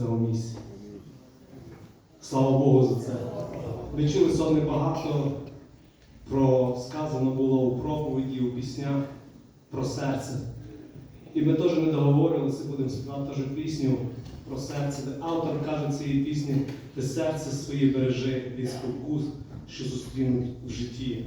цього місця. Слава Богу за це. Ми чули сьогодні багато про сказано було у проповіді, у піснях про серце. І ми теж не договорилися, будемо співати теж пісню про серце, автор каже цієї пісні, ти серце своє бережи від спокус, що зустрінуть в житті.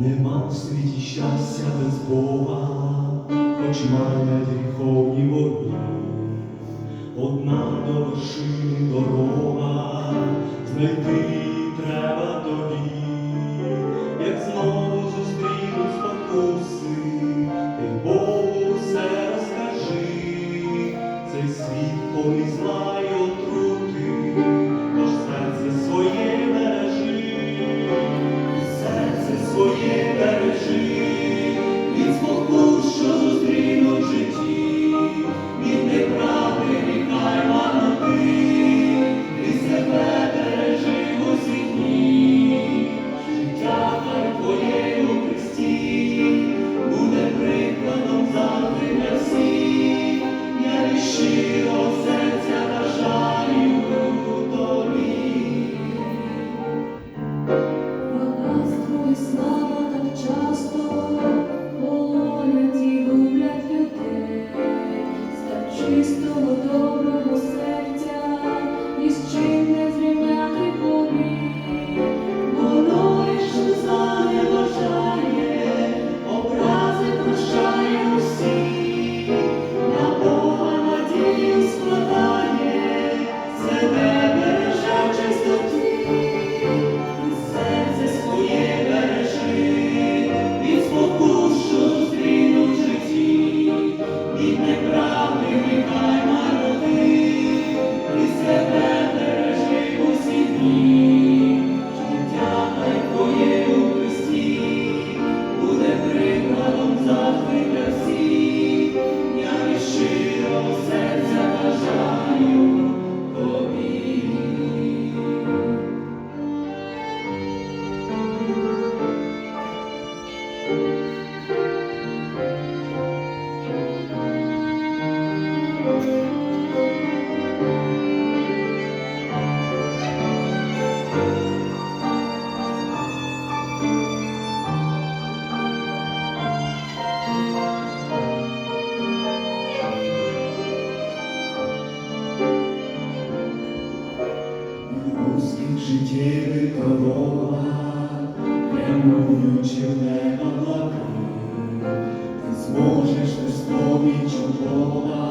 Нема в світі щастя без Бога, хоч манять гріховні вогні. Одна до вершини дорога, знайти треба тобі, як знову зустрінуть спокуси, ти Богу все розкажи, цей світ повний зла й отрути, тож серце своє бережи. Серце своє Зможеш ти споміч чудова